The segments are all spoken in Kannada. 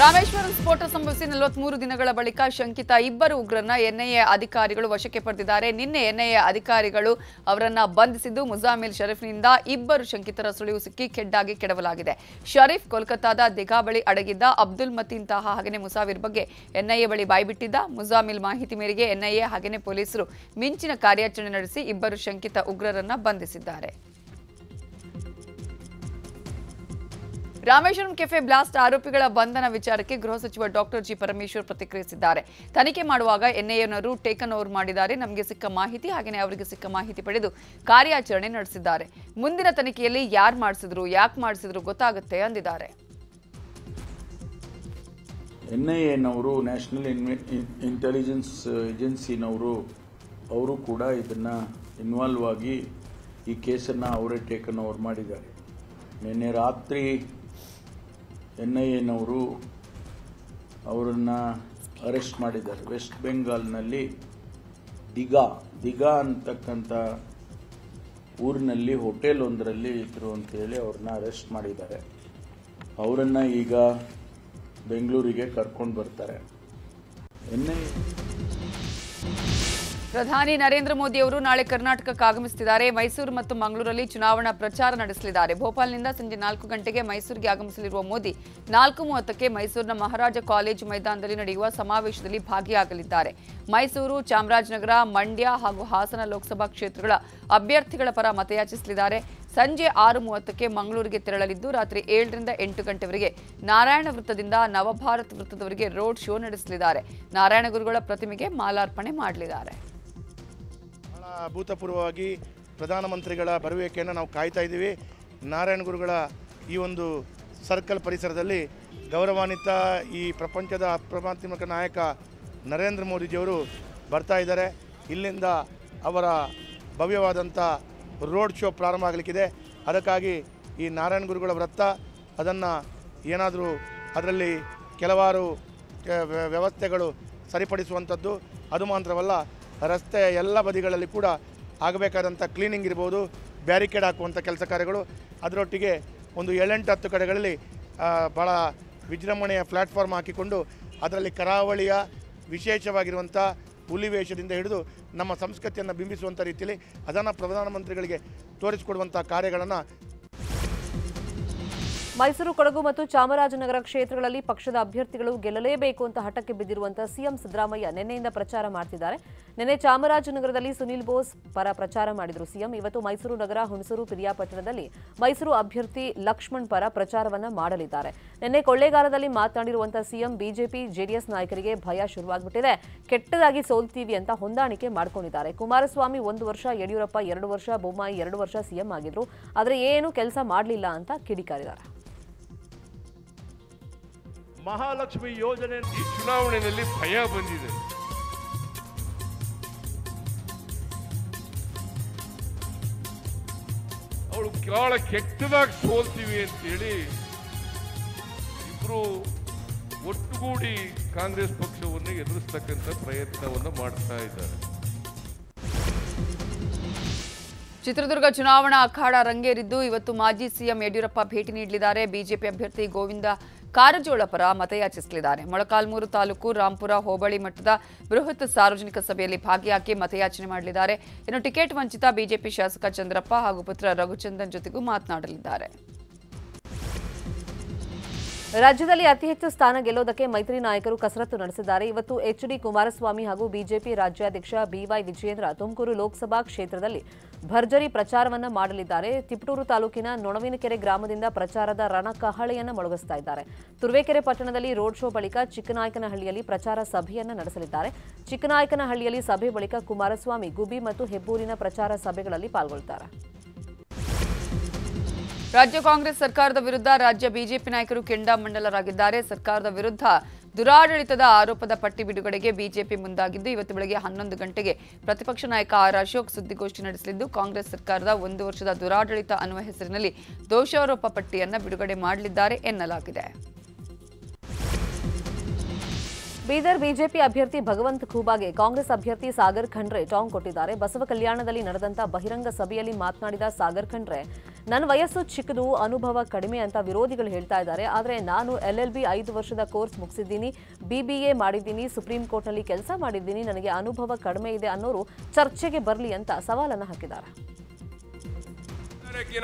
ರಾಮೇಶ್ವರಂ ಸ್ಫೋಟ ಸಂಭವಿಸಿ ನಲವತ್ಮೂರು ದಿನಗಳ ಬಳಿಕ ಶಂಕಿತ ಇಬ್ಬರು ಉಗ್ರರನ್ನ ಎನ್ಐಎ ಅಧಿಕಾರಿಗಳು ವಶಕ್ಕೆ ಪಡೆದಿದ್ದಾರೆ. ನಿನ್ನೆ ಎನ್ಐಎ ಅಧಿಕಾರಿಗಳು ಅವರನ್ನ ಬಂಧಿಸಿದ್ದು ಮುಜಾಮಿಲ್ ಶರೀಫ್ನಿಂದ ಇಬ್ಬರು ಶಂಕಿತರ ಸುಳಿವು ಸಿಕ್ಕಿ ಕೆಡ್ಡಾಗಿ ಕೆಡವಲಾಗಿದೆ. ಶರೀಫ್ ಕೋಲ್ಕತ್ತಾದ ದಿಘಾ ಬಳಿ ಅಡಗಿದ್ದ ಅಬ್ದುಲ್ ಮತೀನ್ ತಹ ಹಾಗೆಯೇ ಮುಸಾವಿರ್ ಬಗ್ಗೆ ಎನ್ಐಎ ಬಳಿ ಬಾಯ್ಬಿಟ್ಟಿದ್ದ. ಮುಜಾಮಿಲ್ ಮಾಹಿತಿ ಮೇರೆಗೆ ಎನ್ಐಎ ಹಾಗೆಯೇ ಪೊಲೀಸರು ಮಿಂಚಿನ ಕಾರ್ಯಾಚರಣೆ ನಡೆಸಿ ಇಬ್ಬರು ಶಂಕಿತ ಉಗ್ರರನ್ನ ಬಂಧಿಸಿದ್ದಾರೆ. ರಾಮೇಶ್ವರಂ ಕೆಫೆ ಬ್ಲಾಸ್ಟ್ ಆರೋಪಿಗಳ ಬಂಧನ ವಿಚಾರಕ್ಕೆ ಗೃಹ ಸಚಿವ ಡಾಕ್ಟರ್ ಜಿ ಪರಮೇಶ್ವರ್ ಪ್ರತಿಕ್ರಿಯಿಸಿದ್ದಾರೆ. ತನಿಖೆ ಮಾಡುವಾಗ ಎನ್ಐಎನವರು ಟೇಕನ್ ಓವರ್ ಮಾಡಿದ್ದಾರೆ. ನಮಗೆ ಸಿಕ್ಕ ಮಾಹಿತಿ ಹಾಗೆಯೇ ಅವರಿಗೆ ಸಿಕ್ಕ ಮಾಹಿತಿ ಪಡೆದು ಕಾರ್ಯಾಚರಣೆ ನಡೆಸಿದ್ದಾರೆ. ಮುಂದಿನ ತನಿಖೆಯಲ್ಲಿ ಯಾರು ಮಾಡಿಸಿದ್ರು, ಯಾಕೆ ಮಾಡಿಸಿದ್ರು ಗೊತ್ತಾಗುತ್ತೆ ಅಂದಿದ್ದಾರೆ. ಎನ್ಐಎನವರು ನ್ಯಾಷನಲ್ ಇಂಟೆಲಿಜೆನ್ಸ್ ಏಜೆನ್ಸಿನವರು, ಅವರು ಕೂಡ ಇದನ್ನು ಇನ್ವಾಲ್ವ್ ಆಗಿ ಈ ಕೇಸನ್ನು ಅವರೇ ಟೇಕನ್ ಓವರ್ ಮಾಡಿದ್ದಾರೆ. ನಿನ್ನೆ ರಾತ್ರಿ ಎನ್ ಐ ಎನವರು ಅವರನ್ನು ಅರೆಸ್ಟ್ ಮಾಡಿದ್ದಾರೆ. ವೆಸ್ಟ್ ಬೆಂಗಾಲ್ನಲ್ಲಿ ದಿಗಾ ದಿಗಾ ಅಂತಕ್ಕಂಥ ಊರಿನಲ್ಲಿ, ಹೋಟೆಲ್ ಒಂದರಲ್ಲಿ ಇದ್ರು ಅಂತೇಳಿ ಅವ್ರನ್ನ ಅರೆಸ್ಟ್ ಮಾಡಿದ್ದಾರೆ. ಅವರನ್ನು ಈಗ ಬೆಂಗಳೂರಿಗೆ ಕರ್ಕೊಂಡು ಬರ್ತಾರೆ. ಎನ್ ಐ ಪ್ರಧಾನಿ ನರೇಂದ್ರ ಮೋದಿ ಅವರು ನಾಳೆ ಕರ್ನಾಟಕಕ್ಕೆ ಆಗಮಿಸುತ್ತಿದ್ದಾರೆ. ಮೈಸೂರು ಮತ್ತು ಮಂಗಳೂರಲ್ಲಿ ಚುನಾವಣಾ ಪ್ರಚಾರ ನಡೆಸಲಿದ್ದಾರೆ. ಭೋಪಾಲ್ನಿಂದ ಸಂಜೆ ನಾಲ್ಕು ಗಂಟೆಗೆ ಮೈಸೂರಿಗೆ ಆಗಮಿಸಲಿರುವ ಮೋದಿ ನಾಲ್ಕು ಮೂವತ್ತಕ್ಕೆ ಮೈಸೂರಿನ ಮಹಾರಾಜ ಕಾಲೇಜು ಮೈದಾನದಲ್ಲಿ ನಡೆಯುವ ಸಮಾವೇಶದಲ್ಲಿ ಭಾಗಿಯಾಗಲಿದ್ದಾರೆ. ಮೈಸೂರು, ಚಾಮರಾಜನಗರ, ಮಂಡ್ಯ ಹಾಗೂ ಹಾಸನ ಲೋಕಸಭಾ ಕ್ಷೇತ್ರಗಳ ಅಭ್ಯರ್ಥಿಗಳ ಪರ ಮತಯಾಚಿಸಲಿದ್ದಾರೆ. ಸಂಜೆ ಆರು ಮೂವತ್ತಕ್ಕೆ ಮಂಗಳೂರಿಗೆ ತೆರಳಲಿದ್ದು, ರಾತ್ರಿ ಏಳರಿಂದ ಎಂಟು ಗಂಟೆವರೆಗೆ ನಾರಾಯಣ ವೃತ್ತದಿಂದ ನವಭಾರತ್ ವೃತ್ತದವರೆಗೆ ರೋಡ್ ಶೋ ನಡೆಸಲಿದ್ದಾರೆ. ನಾರಾಯಣ ಗುರುಗಳ ಪ್ರತಿಮೆಗೆ ಮಾಲಾರ್ಪಣೆ ಮಾಡಲಿದ್ದಾರೆ. ಅಭೂತಪೂರ್ವವಾಗಿ ಪ್ರಧಾನಮಂತ್ರಿಗಳ ಬರುವಿಕೆಯನ್ನು ನಾವು ಕಾಯ್ತಾ ಇದ್ದೀವಿ. ನಾರಾಯಣ ಗುರುಗಳ ಈ ಒಂದು ಸರ್ಕಲ್ ಪರಿಸರದಲ್ಲಿ ಗೌರವಾನ್ವಿತ ಈ ಪ್ರಪಂಚದ ಅಪ್ರಮಾತ್ಮಕ ನಾಯಕ ನರೇಂದ್ರ ಮೋದಿಜಿಯವರು ಬರ್ತಾ ಇದ್ದಾರೆ. ಇಲ್ಲಿಂದ ಅವರ ಭವ್ಯವಾದಂಥ ರೋಡ್ ಶೋ ಪ್ರಾರಂಭ ಆಗಲಿಕ್ಕಿದೆ. ಅದಕ್ಕಾಗಿ ಈ ನಾರಾಯಣ ಗುರುಗಳ ವೃತ್ತ ಅದನ್ನು ಏನಾದರೂ ಅದರಲ್ಲಿ ಕೆಲವಾರು ವ್ಯವಸ್ಥೆಗಳು ಸರಿಪಡಿಸುವಂಥದ್ದು. ಅದು ಮಾತ್ರವಲ್ಲ ರಸ್ತೆಯ ಎಲ್ಲ ಬದಿಗಳಲ್ಲಿ ಕೂಡ ಆಗಬೇಕಾದಂಥ ಕ್ಲೀನಿಂಗ್ ಇರ್ಬೋದು ಬ್ಯಾರಿಕೇಡ್ ಹಾಕುವಂಥ ಕೆಲಸ ಕಾರ್ಯಗಳು. ಅದರೊಟ್ಟಿಗೆ ಒಂದು ಏಳೆಂಟು ಹತ್ತು ಕಡೆಗಳಲ್ಲಿ ಭಾಳ ವಿಜೃಂಭಣೆಯ ಪ್ಲ್ಯಾಟ್ಫಾರ್ಮ್ ಹಾಕಿಕೊಂಡು ಅದರಲ್ಲಿ ಕರಾವಳಿಯ ವಿಶೇಷವಾಗಿರುವಂಥ ಹುಲಿ ವೇಷದಿಂದ ಹಿಡಿದು ನಮ್ಮ ಸಂಸ್ಕೃತಿಯನ್ನು ಬಿಂಬಿಸುವಂಥ ರೀತಿಯಲ್ಲಿ ಅದನ್ನು ಪ್ರಧಾನಮಂತ್ರಿಗಳಿಗೆ ತೋರಿಸಿಕೊಡುವಂಥ ಕಾರ್ಯಗಳನ್ನು ಮೈಸೂರು, ಕೊಡಗು ಮತ್ತು ಚಾಮರಾಜನಗರ ಕ್ಷೇತ್ರಗಳಲ್ಲಿ ಪಕ್ಷದ ಅಭ್ಯರ್ಥಿಗಳು ಗೆಲ್ಲಲೇಬೇಕು ಅಂತ ಹಠಕ್ಕೆ ಬಿದ್ದಿರುವಂತಹ ಸಿಎಂ ಸಿದ್ದರಾಮಯ್ಯ ನಿನ್ನೆಯಿಂದ ಪ್ರಚಾರ ಮಾಡ್ತಿದ್ದಾರೆ. ನಿನ್ನೆ ಚಾಮರಾಜನಗರದಲ್ಲಿ ಸುನಿಲ್ ಬೋಸ್ ಪರ ಪ್ರಚಾರ ಮಾಡಿದರು ಸಿಎಂ. ಇವತ್ತು ಮೈಸೂರು ನಗರ ಹುಣಸೂರು ಪಿರಿಯಾಪಟ್ಟಣದಲ್ಲಿ ಮೈಸೂರು ಅಭ್ಯರ್ಥಿ ಲಕ್ಷ್ಮಣ್ ಪರ ಪ್ರಚಾರವನ್ನ ಮಾಡಲಿದ್ದಾರೆ. ನಿನ್ನೆ ಕೊಳ್ಳೇಗಾಲದಲ್ಲಿ ಮಾತನಾಡಿರುವಂತಹ ಸಿಎಂ, ಬಿಜೆಪಿ, ಜೆಡಿಎಸ್ ನಾಯಕರಿಗೆ ಭಯ ಶುರುವಾಗ್ಬಿಟ್ಟಿದೆ. ಕೆಟ್ಟದಾಗಿ ಸೋಲ್ತೀವಿ ಅಂತ ಹೊಂದಾಣಿಕೆ ಮಾಡ್ಕೊಂಡಿದ್ದಾರೆ. ಕುಮಾರಸ್ವಾಮಿ ಒಂದು ವರ್ಷ, ಯಡಿಯೂರಪ್ಪ ಎರಡು ವರ್ಷ, ಬೊಮ್ಮಾಯಿ ಎರಡು ವರ್ಷ ಸಿಎಂ ಆಗಿದ್ರು. ಆದರೆ ಏನು ಕೆಲಸ ಮಾಡಲಿಲ್ಲ ಅಂತ ಕಿಡಿಕಾರಿದ್ದಾರೆ. ಮಹಾಲಕ್ಷ್ಮಿ ಯೋಜನೆ ಈ ಚುನಾವಣೆಯಲ್ಲಿ ಭಯ ಬಂದಿದೆ. ಅವಳು ಬಹಳ ಕೆಟ್ಟದಾಗಿ ಸೋಲ್ತೀವಿ ಅಂತೇಳಿ ಇಬ್ರು ಒಟ್ಟುಗೂಡಿ ಕಾಂಗ್ರೆಸ್ ಪಕ್ಷವನ್ನು ಎದುರಿಸ್ತಕ್ಕಂಥ ಪ್ರಯತ್ನವನ್ನು ಮಾಡ್ತಾ ಇದ್ದಾರೆ. ಚಿತ್ರದುರ್ಗ ಚುನಾವಣಾ ಅಖಾಡ ರಂಗೇರಿದ್ದು ಇವತ್ತು ಮಾಜಿ ಸಿಎಂ ಯಡಿಯೂರಪ್ಪ ಭೇಟಿ ನೀಡಲಿದ್ದಾರೆ. ಬಿಜೆಪಿ ಅಭ್ಯರ್ಥಿ ಗೋವಿಂದ ಕಾರಜೋಳ ಪರ ಮತಯಾಚಿಸಲಿದ್ದಾರೆ. ಮೊಳಕಾಲ್ಮೂರು ತಾಲೂಕು ರಾಂಪುರ ಹೋಬಳಿ ಮಟ್ಟದ ಬೃಹತ್ ಸಾರ್ವಜನಿಕ ಸಭೆಯಲ್ಲಿ ಭಾಗಿಯಾಗಿ ಮತಯಾಚನೆ ಮಾಡಲಿದ್ದಾರೆ. ಇನ್ನು ಟಿಕೆಟ್ ವಂಚಿತ ಬಿಜೆಪಿ ಶಾಸಕ ಚಂದ್ರಪ್ಪ ಹಾಗೂ ಪುತ್ರ ರಘುಚಂದನ್ ಜೊತೆಗೂ ಮಾತನಾಡಲಿದ್ದಾರೆ. ರಾಜ್ಯದಲ್ಲಿ ಅತಿ ಹೆಚ್ಚು ಸ್ಥಾನ ಗೆಲ್ಲೋದಕ್ಕೆ ಮೈತ್ರಿ ನಾಯಕರು ಕಸರತ್ತು ನಡೆಸಿದ್ದಾರೆ. ಇವತ್ತು ಎಚ್ ಡಿ ಕುಮಾರಸ್ವಾಮಿ ಹಾಗೂ ಬಿಜೆಪಿ ರಾಜ್ಯಾಧ್ಯಕ್ಷ ಬಿವೈ ವಿಜಯೇಂದ್ರ ತುಮಕೂರು ಲೋಕಸಭಾ ಕ್ಷೇತ್ರದಲ್ಲಿ ಭರ್ಜರಿ ಪ್ರಚಾರವನ್ನ ಮಾಡಲಿದ್ದಾರೆ. ತಿಪಟೂರು ತಾಲೂಕಿನ ನೊಣವಿನಕೆರೆ ಗ್ರಾಮದಿಂದ ಪ್ರಚಾರದ ರಣಕಹಳೆಯನ್ನು ಮೊಳಗಿಸ್ತಾ ಇದ್ದಾರೆ. ತುರುವೇಕೆರೆ ಪಟ್ಟಣದಲ್ಲಿ ರೋಡ್ ಶೋ ಬಳಿಕ ಚಿಕ್ಕನಾಯಕನಹಳ್ಳಿಯಲ್ಲಿ ಪ್ರಚಾರ ಸಭೆಯನ್ನು ನಡೆಸಲಿದ್ದಾರೆ. ಚಿಕ್ಕನಾಯಕನಹಳ್ಳಿಯಲ್ಲಿ ಸಭೆ ಬಳಿಕ ಕುಮಾರಸ್ವಾಮಿ ಗುಬಿ ಮತ್ತು ಹೆಬ್ಬೂರಿನ ಪ್ರಚಾರ ಸಭೆಗಳಲ್ಲಿ ಪಾಲ್ಗೊಳ್ಳುತ್ತಾರೆ ರಾಜ್ಯ ಕಾಂಗ್ರೆಸ್ ಸರ್ಕಾರದ ವಿರುದ್ಧ ರಾಜ್ಯ ಬಿಜೆಪಿ ನಾಯಕರು ಕೆಂಡಾಮಂಡಲರಾಗಿದ್ದಾರೆ ಸರ್ಕಾರದ ವಿರುದ್ಧ ದುರಾಡಳಿತದ ಆರೋಪದ ಪಟ್ಟಿ ಬಿಡುಗಡೆಗೆ ಬಿಜೆಪಿ ಮುಂದಾಗಿದ್ದು, ಇವತ್ತು ಬೆಳಗ್ಗೆ ಹನ್ನೊಂದು ಗಂಟೆಗೆ ಪ್ರತಿಪಕ್ಷ ನಾಯಕ ಆರ್ ಅಶೋಕ್ ಸುದ್ದಿಗೋಷ್ಠಿ ನಡೆಸಲಿದ್ದು, ಕಾಂಗ್ರೆಸ್ ಸರ್ಕಾರದ ಒಂದು ವರ್ಷದ ದುರಾಡಳಿತ ಅನ್ನುವ ಹೆಸರಿನಲ್ಲಿ ದೋಷಾರೋಪ ಪಟ್ಟಿಯನ್ನು ಬಿಡುಗಡೆ ಮಾಡಲಿದ್ದಾರೆ ಎನ್ನಲಾಗಿದೆ. ಬೀದರ್ ಬಿಜೆಪಿ ಅಭ್ಯರ್ಥಿ ಭಗವಂತ್ ಖೂಬಾಗೆ ಕಾಂಗ್ರೆಸ್ ಅಭ್ಯರ್ಥಿ ಸಾಗರ್ ಖಂಡ್ರೆ ಟಾಂಗ್ ಕೊಟ್ಟಿದ್ದಾರೆ. ಬಸವ ಕಲ್ಯಾಣದಲ್ಲಿ ನಡೆದಂತಹ ಬಹಿರಂಗ ಸಭೆಯಲ್ಲಿ ಮಾತನಾಡಿದ ಸಾಗರ್ ಖಂಡ್ರೆ ನನ್ನ ವಯಸ್ಸು ಚಿಕ್ಕದು, ಅನುಭವ ಕಡಿಮೆ ಅಂತ ವಿರೋಧಿಗಳು ಹೇಳ್ತಾ ಇದ್ದಾರೆ. ಆದರೆ ನಾನು ಎಲ್ ಎಲ್ ಬಿ ಐದು ವರ್ಷದ ಕೋರ್ಸ್ ಮುಗಿಸಿದ್ದೀನಿ ಬಿ ಬಿ ಎ ಮಾಡಿದ್ದೀನಿ ಸುಪ್ರೀಂ ಕೋರ್ಟ್ನಲ್ಲಿ ಕೆಲಸ ಮಾಡಿದ್ದೀನಿ, ನನಗೆ ಅನುಭವ ಕಡಿಮೆ ಇದೆ ಅನ್ನೋರು ಚರ್ಚೆಗೆ ಬರಲಿ ಅಂತ ಸವಾಲನ್ನು ಹಾಕಿದ್ದಾರೆ.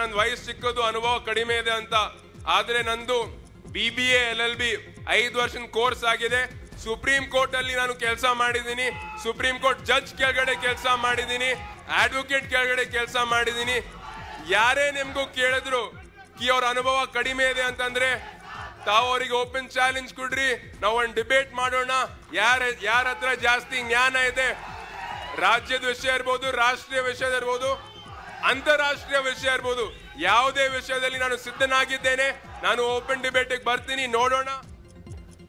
ನನ್ನ ವಯಸ್ಸು ಚಿಕ್ಕದು, ಅನುಭವ ಕಡಿಮೆ ಇದೆ ಅಂತ. ಆದರೆ ನಂದು B B L L B ಐದು ವರ್ಷದ ಕೋರ್ಸ್ ಆಗಿದೆ. ಸುಪ್ರೀಂ ಕೋರ್ಟ್ ಅಲ್ಲಿ ನಾನು ಕೆಲಸ ಮಾಡಿದ್ದೀನಿ. ಸುಪ್ರೀಂ ಕೋರ್ಟ್ ಜಡ್ಜ್ ಕೆಳಗಡೆ ಕೆಲಸ ಮಾಡಿದ್ದೀನಿ. ಅಡ್ವೊಕೇಟ್ ಕೆಳಗಡೆ ಕೆಲಸ ಮಾಡಿದ್ದೀನಿ. ಯಾರೇ ನಿಮಗೂ ಕೇಳಿದ್ರು, ಕಿ ಅವ್ರ ಅನುಭವ ಕಡಿಮೆ ಇದೆ ಅಂತಂದ್ರೆ, ತಾವು ಅವರಿಗೆ ಓಪನ್ ಚಾಲೆಂಜ್ ಕೊಡ್ರಿ, ನಾವು ಒಂದು ಡಿಬೇಟ್ ಮಾಡೋಣ. ಯಾರ ಯಾರ ಹತ್ರ ಜಾಸ್ತಿ ಜ್ಞಾನ ಇದೆ, ರಾಜ್ಯದ ವಿಷಯ ಇರ್ಬೋದು, ರಾಷ್ಟ್ರೀಯ ವಿಷಯ ಇರ್ಬೋದು, ಅಂತಾರಾಷ್ಟ್ರೀಯ ವಿಷಯ ಇರ್ಬೋದು, ಯಾವುದೇ ವಿಷಯದಲ್ಲಿ ನಾನು ಸಿದ್ಧನಾಗಿದ್ದೇನೆ, ನಾನು ಓಪನ್ ಡಿಬೇಟಿಗೆ ಬರ್ತೀನಿ, ನೋಡೋಣ.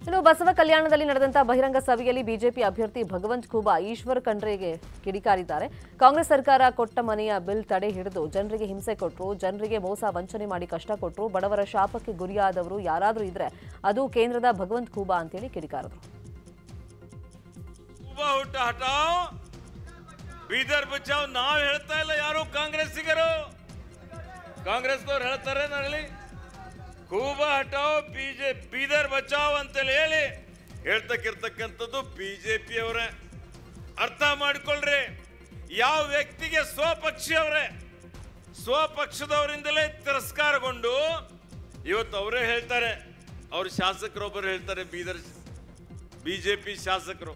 ಇನ್ನು ಬಸವ ಕಲ್ಯಾಣದಲ್ಲಿ ನಡೆದಂತಹ ಬಹಿರಂಗ ಸಭೆಯಲ್ಲಿ ಬಿಜೆಪಿ ಅಭ್ಯರ್ಥಿ ಭಗವಂತ್ ಖೂಬಾ ಈಶ್ವರ್ ಖಂಡ್ರೆಗೆ ಕಿಡಿಕಾರಿದ್ದಾರೆ. ಕಾಂಗ್ರೆಸ್ ಸರ್ಕಾರ ಕೊಟ್ಟ ಮನೆಯ ಬಿಲ್ ತಡೆ ಹಿಡಿದು ಜನರಿಗೆ ಹಿಂಸೆ ಕೊಟ್ಟರು ಜನರಿಗೆ ಮೋಸ ವಂಚನೆ ಮಾಡಿ ಕಷ್ಟ ಕೊಟ್ಟರು ಬಡವರ ಶಾಪಕ್ಕೆ ಗುರಿಯಾದವರು ಯಾರಾದರೂ ಇದ್ರೆ ಅದು ಕೇಂದ್ರದ ಭಗವಂತ್ ಖೂಬಾ ಅಂತೇಳಿ ಬಚಾವ್ ನಾವ್ ಹೇಳ್ತಾ ಇಲ್ಲ ಯಾರು ಕಾಂಗ್ರೆಸ್ಸಿಗರು. ಹೇಳ್ತಾರೆ ಹೇಳಿ ಕೂಬಾ ಹಟಾವ್ ಬಿಜೆ, ಬೀದರ್ ಬಚಾವ್ ಅಂತೇಳಿ ಹೇಳಿ ಹೇಳ್ತಕ್ಕಿರ್ತಕ್ಕಂಥದ್ದು ಬಿಜೆಪಿ ಅವರೇ ಅರ್ಥ ಮಾಡಿಕೊಳ್ಳ್ರಿ ಯಾವ ವ್ಯಕ್ತಿಗೆ ಸ್ವಪಕ್ಷಿಯವರೇ, ಸ್ವಪಕ್ಷದವರಿಂದಲೇ ತಿರಸ್ಕಾರಗೊಂಡು, ಇವತ್ತು ಅವರೇ ಹೇಳ್ತಾರೆ, ಅವ್ರ ಶಾಸಕರೊಬ್ಬರು ಹೇಳ್ತಾರೆ, ಬೀದರ್ ಬಿಜೆಪಿ ಶಾಸಕರು.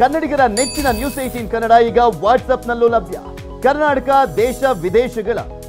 ಕನ್ನಡಿಗರ ನೆಚ್ಚಿನ ನ್ಯೂಸ್ ಏಟೀನ್ ಕನ್ನಡ ಈಗ ವಾಟ್ಸ್ಆಪ್ನಲ್ಲೂ ಲಭ್ಯ. ಕರ್ನಾಟಕ, ದೇಶ, ವಿದೇಶಗಳ